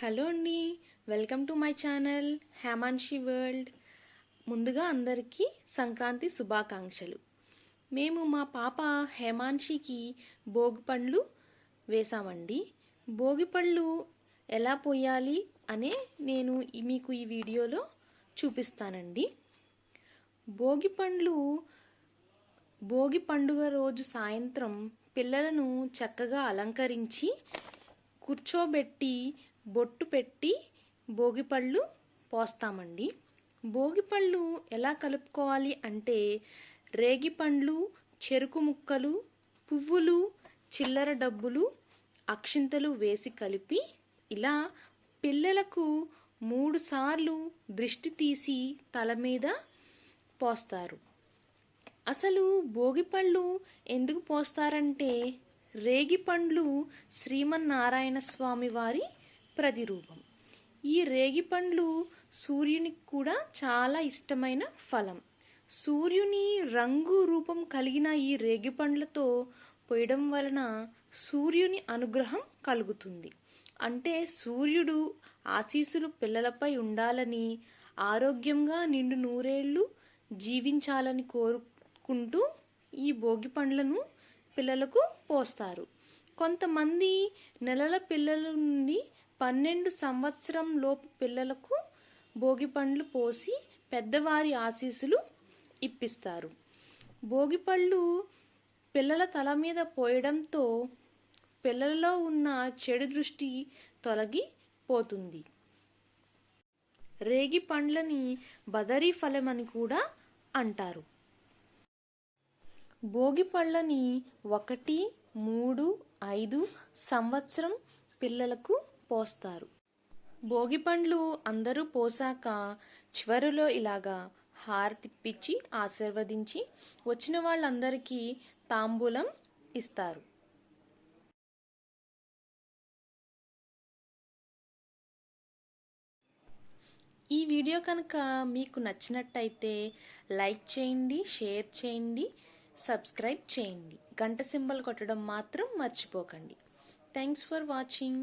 Hello అండి. Welcome to my channel Hemanshi world. ముందుగా అందరికీ సంక్రాంతి శుభాకాంక్షలు. మేము మా పాప హేమాన్షికి భోగి పండ్లు వేసామండి భోగి పళ్ళు ఎలా పోయాలి అనే నేను మీకు ఈ వీడియోలో చూపిస్తానండి. భోగి పండ్లు భోగి పండుగ రోజు సాయంత్రం పిల్లలను చక్కగా అలంకరించి కూర్చోబెట్టి బొట్టు పెట్టి భోగిపళ్ళు పోస్తామండి. భోగిపళ్ళు ఎలా కలుపుకోవాలి అంటే రేగిపండ్లు చెరుకు ముక్కలు పువ్వులు చిల్లర డబ్బులు అక్షింతలు వేసి కలిపి ఇలా పిల్లలకు మూడు సార్లు దృష్టి తీసి తల మీద పోస్తారు. అసలు భోగిపళ్ళు ఎందుకు పోస్తారంటే రేగిపండ్లు శ్రీమన్నారాయణ స్వామి వారి ప్రతిరూపం. ఈ రేగిపండ్లు సూర్యునికి కూడా చాలా ఇష్టమైన ఫలం. సూర్యుని రంగు రూపం కలిగిన ఈ రేగిపండ్లతో పోయడం వలన సూర్యుని అనుగ్రహం కలుగుతుంది. అంటే సూర్యుడు ఆశీసులు పిల్లలపై ఉండాలని ఆరోగ్యంగా నిండు నూరేళ్ళు జీవించాలని కోరుకుంటూ ఈ భోగి పండ్లను పిల్లలకు పోస్తారు. కొంతమంది నెలల పిల్లల నుండి పన్నెండు సంవత్సరం లోపు పిల్లలకు భోగి పండ్లు పోసి పెద్దవారి ఆశీస్సులు ఇప్పిస్తారు. భోగిపళ్ళు పిల్లల తల మీద పోయడంతో పిల్లలలో ఉన్న చెడు దృష్టి తొలగిపోతుంది రేగి పండ్లని బదరీ ఫలమని కూడా అంటారు. భోగి పళ్ళని ఒకటి మూడు ఐదు సంవత్సరం పిల్లలకు పోస్తారు. భోగి పండ్లు అందరూ పోసాక చివరిలో ఇలాగా హారతిప్పించి ఆశీర్వదించి వచ్చిన వాళ్ళందరికీ తాంబూలం ఇస్తారు. ఈ వీడియో కనుక మీకు నచ్చినట్టయితే లైక్ చేయండి షేర్ చేయండి సబ్స్క్రైబ్ చేయండి. గంట సింబల్ కొట్టడం మాత్రం మర్చిపోకండి. Thanks for watching.